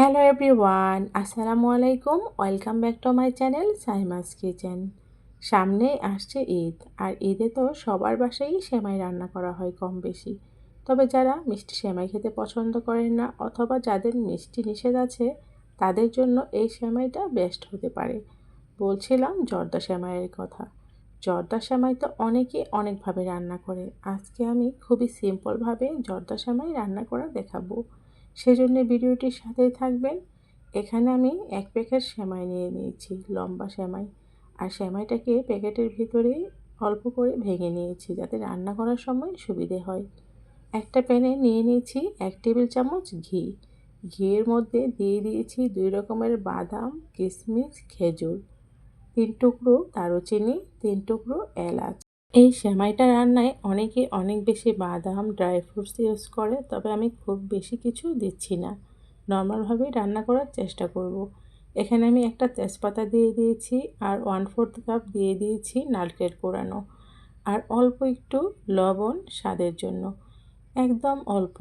Hello everyone, আসসালামু আলাইকুম। Welcome back to my channel Saima's kitchen. সামনে আসছে ঈদ, আর ঈদে তো সবার বাসায় সেমাই রান্না করা হয় কম বেশি। তবে যারা মিষ্টি সেমাই খেতে পছন্দ করেন না, অথবা যাদের মিষ্টি নিষেধ আছে, তাদের জন্য এই সেমাইটা বেস্ট হতে পারে। বলছিলাম জর্দা সেমাইয়ের কথা। জর্দা সেমাই তো অনেকে অনেকভাবে রান্না করে। আজকে আমি খুবই সিম্পলভাবে জর্দা সেমাই রান্না করা দেখাবো। সেজন্য ভিডিওটির সাথেই থাকবেন। এখানে আমি এক প্যাকেট সেমাই নিয়ে নিয়েছি, লম্বা সেমাই। আর সেমাইটাকে প্যাকেটের ভিতরে অল্প করে ভেঙে নিয়েছি যাতে রান্না করার সময় সুবিধে হয়। একটা প্যানে নিয়ে নিয়েছি এক টেবিল চামচ ঘি। ঘিয়ের মধ্যে দিয়ে দিয়েছি দুই রকমের বাদাম কিশমিশ খেজুর। তিন টুকরো দারুচিনি, তিন টুকরো এলাচ। এই সেমাইটা রান্নায় অনেকে অনেক বেশি বাদাম ড্রাই ফ্রুটস ইউজ করে, তবে আমি খুব বেশি কিছু দিচ্ছি না। নর্মালভাবে রান্না করার চেষ্টা করব। এখানে আমি একটা তেজপাতা দিয়ে দিয়েছি আর ওয়ান ফোর্থ কাপ দিয়ে দিয়েছি নারকেল কোরানো। আর অল্প একটু লবণ স্বাদের জন্য। একদম অল্প।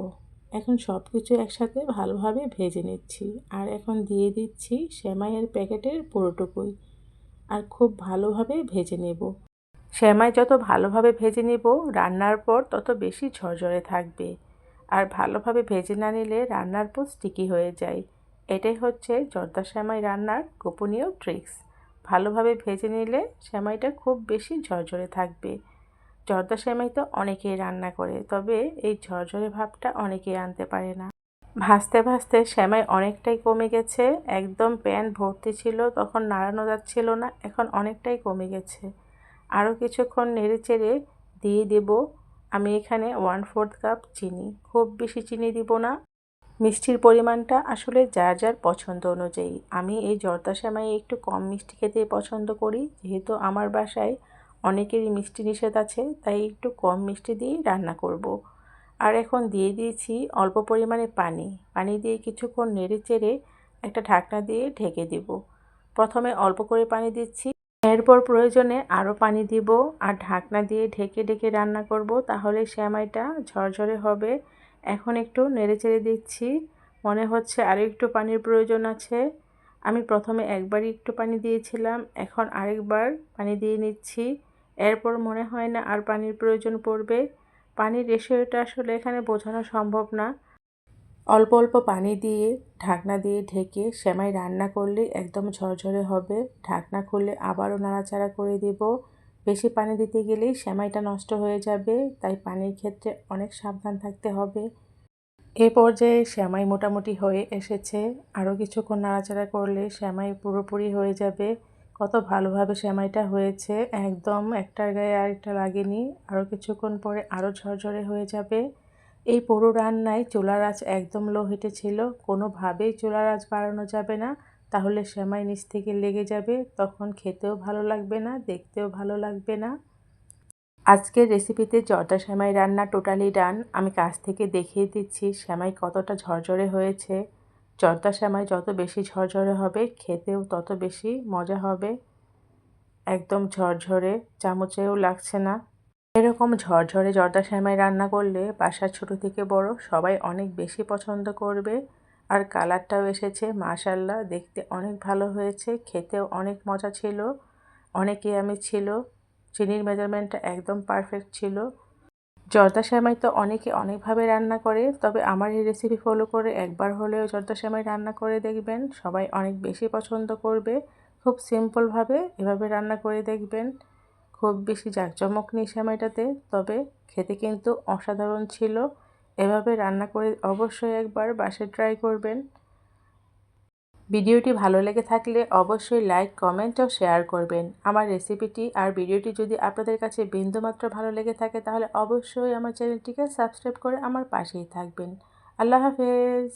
এখন সব কিছু একসাথে ভালোভাবে ভেজে নিচ্ছি। আর এখন দিয়ে দিচ্ছি সেমাইয়ের প্যাকেটের পুরোটুকুই। আর খুব ভালোভাবে ভেজে নেব। শ্যামাই যত ভালোভাবে ভেজে নিব, রান্নার পর তত বেশি ঝরঝরে থাকবে। আর ভালোভাবে ভেজে না নিলে রান্নার পর স্টিকি হয়ে যায়। এটাই হচ্ছে জর্দা শ্যামাই রান্নার গোপনীয় ট্রিক্স ভালোভাবে ভেজে নিলে শ্যামাইটা খুব বেশি ঝরঝরে থাকবে। জর্দা শ্যামাই তো অনেকেই রান্না করে, তবে এই ঝরঝরে ভাবটা অনেকেই আনতে পারে না। ভাজতে ভাজতে শ্যামাই অনেকটাই কমে গেছে, একদম প্যান ভর্তি ছিল, তখন নাড়ানো যাচ্ছিল না, এখন অনেকটাই কমে গেছে। আরও কিছুক্ষণ নেড়ে চেড়ে দিয়ে দেব। আমি এখানে ওয়ান ফোর্থ কাপ চিনি, খুব বেশি চিনি দিব না। মিষ্টির পরিমাণটা আসলে যার যার পছন্দ অনুযায়ী। আমি এই জর্দা সেমাই একটু কম মিষ্টি খেতে পছন্দ করি, যেহেতু আমার বাসায় অনেকেরই মিষ্টি নিষেধ আছে, তাই একটু কম মিষ্টি দিয়েই রান্না করব। আর এখন দিয়ে দিয়েছি অল্প পরিমাণে পানি। পানি দিয়ে কিছুক্ষণ নেড়ে চেড়ে একটা ঢাকনা দিয়ে ঢেকে দিব। প্রথমে অল্প করে পানি দিচ্ছি। এরপর প্রয়োজনে আরও পানি দিব আর ঢাকনা দিয়ে ঢেকে ঢেকে রান্না করব, তাহলে শ্যামাইটা ঝরঝরে হবে। এখন একটু নেড়ে চেড়ে দিচ্ছি, মনে হচ্ছে আরও একটু পানির প্রয়োজন আছে। আমি প্রথমে একবারই একটু পানি দিয়েছিলাম, এখন আরেকবার পানি দিয়ে নিচ্ছি। এরপর মনে হয় না আর পানির প্রয়োজন পড়বে। পানির রেশিওটা আসলে এখানে বোঝানো সম্ভব না। অল্প অল্প পানি দিয়ে ঢাকনা দিয়ে ঢেকে সেমাই রান্না করলে একদম ঝরঝরে হবে। ঢাকনা খুললে আবারও নাড়াচাড়া করে দেব। বেশি পানি দিতে গেলেই সেমাইটা নষ্ট হয়ে যাবে, তাই পানির ক্ষেত্রে অনেক সাবধান থাকতে হবে। এ পর্যায়ে শ্যামাই মোটামুটি হয়ে এসেছে। আরও কিছুক্ষণ নাড়াচাড়া করলে শ্যামাই পুরোপুরি হয়ে যাবে। কত ভালোভাবে শ্যামাইটা হয়েছে, একদম একটার গায়ে আরেকটা লাগেনি। আরও কিছুক্ষণ পরে আরও ঝরঝরে হয়ে যাবে। এই পুরো রান্নায় চুলার আঁচ একদম লো হিটে ছিল। কোনোভাবেই চুলার আঁচ বাড়ানো যাবে না। তাহলে সেমাই নিচ থেকে লেগে যাবে। তখন খেতেও ভালো লাগবে না, দেখতেও ভালো লাগবে না। আজকের রেসিপিতে জর্দা সেমাই রান্না টোটালি ডান। আমি কাছ থেকে দেখিয়ে দিচ্ছি সেমাই কতটা ঝরঝরে হয়েছে। জর্দা সেমাই যত বেশি ঝরঝরে হবে, খেতেও তত বেশি মজা হবে। একদম ঝরঝরে, চামচেও লাগছে না। এরকম ঝরঝরে জর্দা শ্যামাই রান্না করলে বাসার ছোট থেকে বড় সবাই অনেক বেশি পছন্দ করবে। আর কালারটাও এসেছে, মাশাল্লাহ। দেখতে অনেক ভালো হয়েছে, খেতেও অনেক মজা ছিল অনেকে আমি ছিল, চিনির মেজারমেন্টটা একদম পারফেক্ট ছিল। জর্দা শ্যামাই তো অনেকে অনেকভাবে রান্না করে, তবে আমার এই রেসিপি ফলো করে একবার হলেও জর্দা শ্যামাই রান্না করে দেখবেন। সবাই অনেক বেশি পছন্দ করবে, খুব সিম্পলভাবে এভাবে রান্না করে দেখবেন। খুব বেশি জাঁকজমক নেই সেমাইটাতে তবে খেতে কিন্তু অসাধারণ ছিল। এভাবে রান্না করে অবশ্যই একবার বাসে ট্রাই করবেন। ভিডিওটি ভালো লেগে থাকলে অবশ্যই লাইক কমেন্ট ও শেয়ার করবেন। আমার রেসিপিটি আর ভিডিওটি যদি আপনাদের কাছে বিন্দুমাত্র ভালো লেগে থাকে, তাহলে অবশ্যই আমার চ্যানেলটিকে সাবস্ক্রাইব করে আমার পাশেই থাকবেন। আল্লাহ হাফেজ!